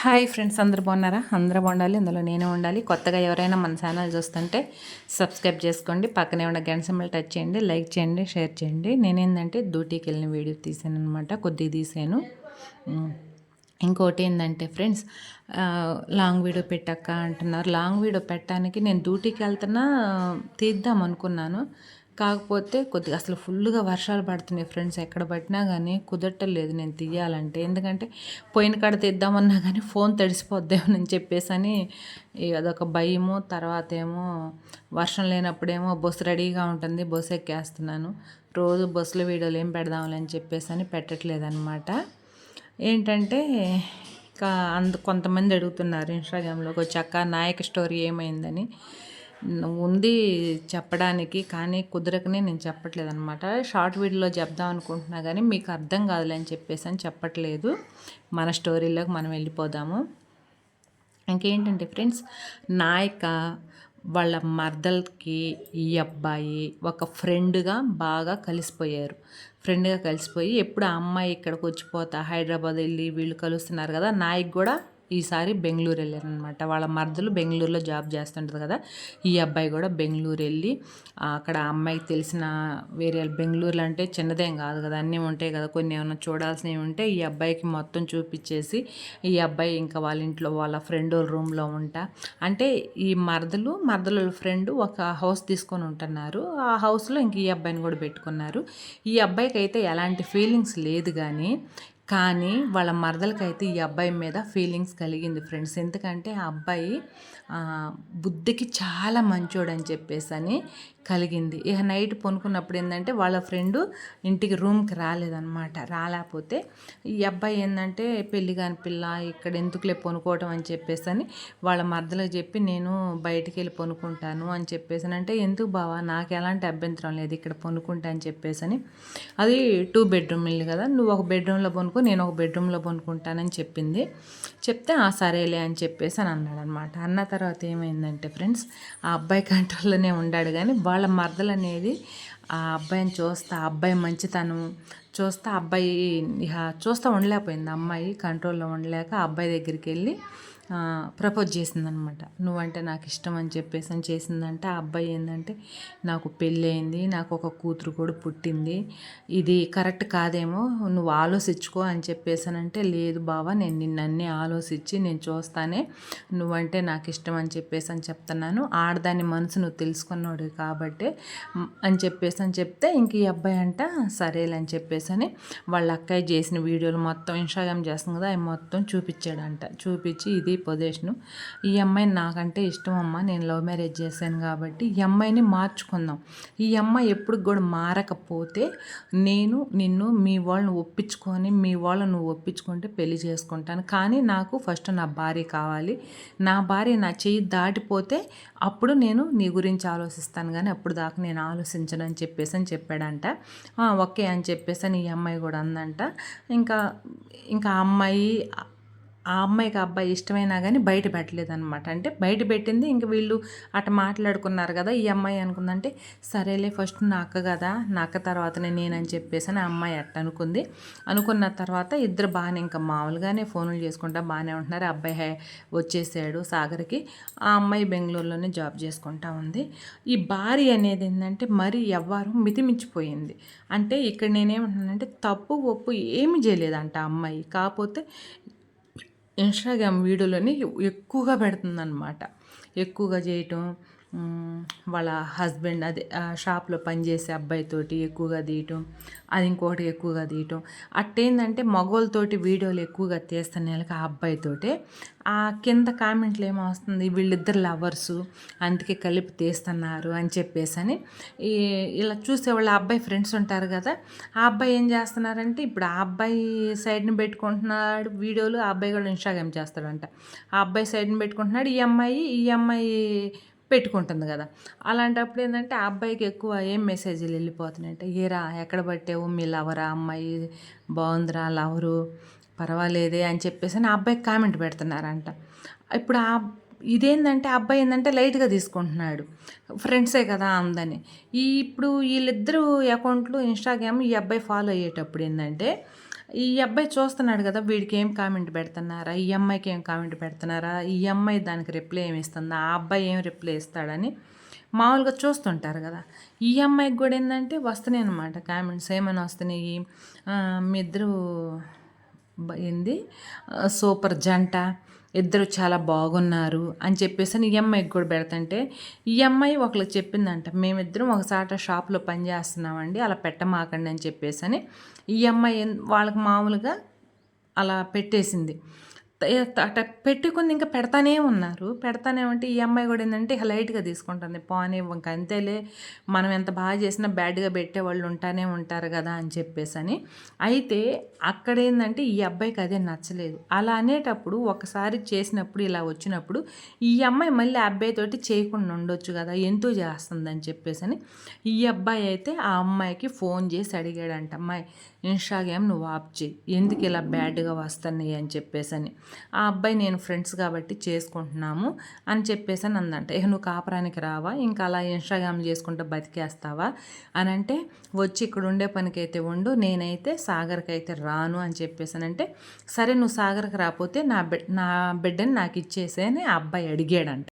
Hi friends అందరు బాగున్నారా? అందరూ బాగుండాలి అందులో నేనే ఉండాలి. కొత్తగా ఎవరైనా మన ఛానల్ చూస్తుంటే సబ్స్క్రైబ్ చేసుకోండి. పక్కనే ఉన్న గంట సింబల్ టచ్ చేయండి లైక్ చేయండి షేర్ చేయండి. నేనేందంటే డ్యూటీకి వెళ్ళిన వీడియో తీసాను అనమాట కొద్దిగా తీసాను ఇంకోటి ఏంటంటే ఫ్రెండ్స్ లాంగ్ వీడియో పెట్టక్క అంటున్నారు. లాంగ్ వీడియో పెట్టడానికి నేను డ్యూటీకి వెళ్తున్నా తీద్దాం అనుకున్నాను. కాకపోతే కొద్దిగా అసలు ఫుల్గా వర్షాలు పడుతున్నాయి ఫ్రెండ్స్. ఎక్కడ పట్టినా కానీ కుదరటలేదు నేను తీయాలంటే. ఎందుకంటే పోయిన కాడ తీద్దామన్నా కానీ ఫోన్ తడిసిపోద్దేమని చెప్పేసి అని అదొక భయము. తర్వాత ఏమో వర్షం లేనప్పుడేమో బస్సు రెడీగా ఉంటుంది బస్సు ఎక్కేస్తున్నాను. రోజు బస్సులో వీడియోలు ఏం పెడదాంలే అని చెప్పేసి అని పెట్టట్లేదన్నమాట. ఏంటంటే ఇంకా అందు కొంతమంది అడుగుతున్నారు ఇన్స్టాగ్రామ్లోకి వచ్చాక నాయక స్టోరీ ఏమైందని. ఉంది చెప్పడానికి కానీ కుదరకనే నేను చెప్పట్లేదు అనమాట షార్ట్ వీడియోలో చెప్దాం అనుకుంటున్నా కానీ మీకు అర్థం కాదులే అని చెప్పేసి అని చెప్పట్లేదు. మన స్టోరీలోకి మనం వెళ్ళిపోదాము. ఇంకేంటంటే ఫ్రెండ్స్ నాయక వాళ్ళ మర్దలకి ఈ అబ్బాయి ఒక ఫ్రెండ్గా బాగా కలిసిపోయారు. ఫ్రెండ్గా కలిసిపోయి ఎప్పుడు ఆ అమ్మాయి ఇక్కడికి వచ్చిపోతా హైదరాబాద్ వెళ్ళి వీళ్ళు కలుస్తున్నారు కదా నాయక్ కూడా ఈసారి బెంగళూరు వెళ్ళారనమాట వాళ్ళ మరదలు బెంగళూరులో జాబ్ చేస్తుంటుంది కదా. ఈ అబ్బాయి కూడా బెంగళూరు వెళ్ళి అక్కడ ఆ అమ్మాయికి తెలిసిన వేరే బెంగళూరులో అంటే చిన్నదేం కాదు కదా. అన్నీ ఉంటాయి కదా. కొన్ని ఏమైనా చూడాల్సినవి ఉంటే ఈ అబ్బాయికి మొత్తం చూపించేసి ఈ అబ్బాయి ఇంకా వాళ్ళ ఇంట్లో వాళ్ళ ఫ్రెండ్ రూమ్లో ఉంటా. అంటే ఈ మరదలు మరదలు ఫ్రెండ్ ఒక హౌస్ తీసుకొని ఉంటున్నారు. ఆ హౌస్లో ఇంక ఈ అబ్బాయిని కూడా పెట్టుకున్నారు. ఈ అబ్బాయికి అయితే ఎలాంటి ఫీలింగ్స్ లేదు కానీ కానీ వాళ్ళ మరదలకైతే ఈ అబ్బాయి మీద ఫీలింగ్స్ కలిగింది ఫ్రెండ్స్ ఎందుకంటే ఆ అబ్బాయి బుద్ధికి చాలా మంచోడు అని చెప్పేసి అని కలిగింది. ఇక నైట్ పనుకున్నప్పుడు ఏంటంటే వాళ్ళ ఫ్రెండ్ ఇంటికి రూమ్కి రాలేదన్నమాట. రాలేకపోతే ఈ అబ్బాయి ఏంటంటే పెళ్ళి కాని పిల్ల ఇక్కడ ఎందుకులే పనుకోవటం అని చెప్పేసి అని వాళ్ళ మరదలకు చెప్పి నేను బయటికి వెళ్ళి పనుకుంటాను అని చెప్పేసి అంటే ఎందుకు బావా నాకు ఎలాంటి అభ్యంతరం లేదు ఇక్కడ పనుకుంటా అని చెప్పేసి అని. అది టూ బెడ్రూమ్ ఇల్లు కదా నువ్వు ఒక బెడ్రూమ్లో పనుకో నేను ఒక బెడ్రూమ్లో పనుకుంటానని చెప్పింది. చెప్తే ఆ సరేలే అని చెప్పేసి అని అన్నాడు అనమాట అన్న తర్వాత ఏమైందంటే ఫ్రెండ్స్ ఆ అబ్బాయి కంట్రోల్లోనే ఉండాడు కానీ వాళ్ళ మరదలు అనేది ఆ అబ్బాయిని చూస్తా ఆ అబ్బాయి మంచితనం చూస్తా ఆ అబ్బాయి ఇక చూస్తా ఉండలేకపోయింది. అమ్మాయి కంట్రోల్లో ఉండలేక అబ్బాయి దగ్గరికి వెళ్ళి ప్రపోజ్ చేసిందనమాట. నువ్వంటే నాకు ఇష్టం అని చెప్పేసి అని చేసిందంటే ఆ అబ్బాయి ఏంటంటే నాకు పెళ్ళయింది నాకు ఒక కూతురు కూడా పుట్టింది ఇది కరెక్ట్ కాదేమో నువ్వు ఆలోచించుకో అని చెప్పేసానంటే లేదు బావా నేను నిన్నన్నీ ఆలోచించి నేను చూస్తానే నువ్వంటే నాకు ఇష్టం అని చెప్పేసి అని చెప్తున్నాను ఆడదాని మనసు నువ్వు తెలుసుకున్నాడు కాబట్టి అని చెప్పేసి అని చెప్తే ఇంక ఈ అబ్బాయి అంట సరేలే అని చెప్పేసి అని వాళ్ళ అక్కయ్య చేసిన వీడియోలు మొత్తం ఇన్స్టాగ్రామ్ చేస్తుంది కదా అవి మొత్తం చూపించాడంట. చూపించి ఇది పొజిషను. ఈ అమ్మాయిని నాకంటే ఇష్టం అమ్మ. నేను లవ్ మ్యారేజ్ చేశాను కాబట్టి ఈ అమ్మాయిని మార్చుకుందాం. ఈ అమ్మాయి ఎప్పుడు కూడా మారకపోతే నేను నిన్ను మీ వాళ్ళని ఒప్పించుకొని మీ వాళ్ళని నువ్వు ఒప్పించుకుంటే పెళ్ళి చేసుకుంటాను. కానీ నాకు ఫస్ట్ నా భార్య కావాలి. నా భార్య నా చెయ్యి దాటిపోతే అప్పుడు నేను నీ గురించి ఆలోచిస్తాను. కానీ అప్పుడు దాకా నేను ఆలోచించను అని చెప్పేసి అని చెప్పాడంట. ఓకే అని చెప్పేసి అని ఈ అమ్మాయి కూడా అందంట. ఇంకా ఇంకా అమ్మాయి ఆ అమ్మాయికి ఆ అబ్బాయి ఇష్టమైనా కానీ బయట పెట్టలేదు అనమాట అంటే బయట పెట్టింది ఇంక వీళ్ళు అట మాట్లాడుకున్నారు కదా ఈ అమ్మాయి అనుకుందంటే సరేలే ఫస్ట్ నా అక్క కదా నా అక్క తర్వాతనే నేనని చెప్పేసి అని ఆ అమ్మాయి అట్ట అనుకుంది. అనుకున్న తర్వాత ఇద్దరు బాగానే ఇంకా మామూలుగానే ఫోన్లు చేసుకుంటా బాగానే ఉంటున్నారు. ఆ అబ్బాయి హై- వచ్చేసాడు సాగర్కి. ఆ అమ్మాయి బెంగళూరులోనే జాబ్ చేసుకుంటా ఉంది. ఈ భార్య అనేది ఏంటంటే మరీ ఎవ్వరూ మితిమించిపోయింది అంటే ఇక్కడ నేనేమంటున్నానంటే తప్పు ఒప్పు ఏమి చేయలేదంట ఆ అమ్మాయి. కాకపోతే ఇన్స్టాగ్రామ్ వీడియోలని ఎక్కువగా పెడుతుందన్నమాట. ఎక్కువగా చేయటం వాళ్ళ హస్బెండ్ అదే ఆ షాప్లో పనిచేసే అబ్బాయితోటి ఎక్కువగా తీయటం అది ఇంకోటి ఎక్కువగా తీయటం. అట్టేందంటే మగవాళ్ళతోటి వీడియోలు ఎక్కువగా తీస్తాను ఆ అబ్బాయితోటే ఆ కింద కామెంట్లు ఏమో వస్తుంది వీళ్ళిద్దరు లవర్సు అందుకే కలిపి తీస్తున్నారు అని చెప్పేసి అని ఈ ఇలా చూసే వాళ్ళ అబ్బాయి ఫ్రెండ్స్ ఉంటారు కదా ఆ అబ్బాయి ఏం చేస్తున్నారంటే ఇప్పుడు ఆ అబ్బాయి సైడ్ని పెట్టుకుంటున్నాడు వీడియోలు ఆ అబ్బాయి కూడా ఇన్స్టాగ్రామ్ చేస్తాడంట. ఆ అబ్బాయి సైడ్ని పెట్టుకుంటున్నాడు ఈ అమ్మాయి ఈ అమ్మాయి పెట్టుకుంటుంది కదా. అలాంటప్పుడు ఏంటంటే ఆ అబ్బాయికి ఎక్కువ ఏం మెసేజ్లు వెళ్ళిపోతున్నాయంటే ఏరా ఎక్కడ పట్టావు? మీ లవరా? అమ్మాయి బాగుందిరా? లవరు? పర్వాలేదే? అని చెప్పేసి అని ఆ అబ్బాయికి కామెంట్ పెడుతున్నారంట. ఇప్పుడు ఆ ఇదేంటంటే ఆ అబ్బాయి ఏంటంటే లైట్గా తీసుకుంటున్నాడు. ఫ్రెండ్సే కదా అందని. ఈ ఇప్పుడు వీళ్ళిద్దరూ అకౌంట్లు ఇన్స్టాగ్రామ్ ఈ అబ్బాయి ఫాలో అయ్యేటప్పుడు ఏంటంటే ఈ అబ్బాయి చూస్తున్నాడు కదా వీడికి ఏం కామెంట్ పెడుతున్నారా ఈ అమ్మాయికి ఏం కామెంట్ పెడుతున్నారా ఈ అమ్మాయి దానికి రిప్లై ఏమి ఇస్తుందా ఆ అబ్బాయి ఏం రిప్లై ఇస్తాడని మామూలుగా చూస్తుంటారు కదా. ఈ అమ్మాయికి కూడా ఏంటంటే వస్తున్నాయి అనమాట కామెంట్స్. ఏమైనా వస్తున్నాయి? మీ ఇద్దరు ఏంది? సూపర్ జంట ఇద్దరు చాలా బాగున్నారు అని చెప్పేసి అని ఈ అమ్మాయికి కూడా పెడతంటే ఈ అమ్మాయి ఒకరికి చెప్పిందంట మేమిద్దరం ఒకసారి షాప్లో పని చేస్తున్నామండి అలా పెట్టమాకండి అని చెప్పేసి అని ఈ అమ్మాయి వాళ్ళకి మామూలుగా అలా పెట్టేసింది. అట్ట పెట్టుకుంది పెట్టుకుని ఇంకా పెడతానే ఉన్నారు. పెడతానే ఉంటే ఈ అమ్మాయి కూడా ఏంటంటే ఇక లైట్గా తీసుకుంటుంది. పోనీ ఇంకా అంతేలే మనం ఎంత బాగా చేసినా బ్యాడ్గా పెట్టే వాళ్ళు ఉంటానే ఉంటారు కదా అని చెప్పేసి అని అయితే అక్కడ ఏంటంటే ఈ అబ్బాయికి అదే నచ్చలేదు. అలా అనేటప్పుడు ఒకసారి చేసినప్పుడు ఇలా వచ్చినప్పుడు ఈ అమ్మాయి మళ్ళీ ఆ అబ్బాయితోటి చేయకుండా ఉండొచ్చు కదా ఎంతో చేస్తుందని చెప్పేసి అని ఈ అబ్బాయి అయితే ఆ అమ్మాయికి ఫోన్ చేసి అడిగాడంట అమ్మాయి ఇన్స్టాగ్రామ్ నువ్వు ఆప్ చేయి ఎందుకు ఇలా బ్యాడ్గా వస్తున్నాయి అని చెప్పేసి అని ఆ అబ్బాయి నేను ఫ్రెండ్స్ కాబట్టి చేసుకుంటున్నాము అని చెప్పేసి అని అందంట. ఏ నువ్వు కాపురానికి రావా? ఇంకా అలా ఇన్స్టాగ్రామ్ చేసుకుంటే బతికేస్తావా? అని అంటే వచ్చి ఇక్కడ ఉండే పనికైతే ఉండు నేనైతే సాగర్కి అయితే రాను అని చెప్పేసి అని అంటే సరే నువ్వు సాగర్కి రాకపోతే నా బిడ్ నా బిడ్డని నాకు ఇచ్చేసే అని ఆ అబ్బాయి అడిగాడంట.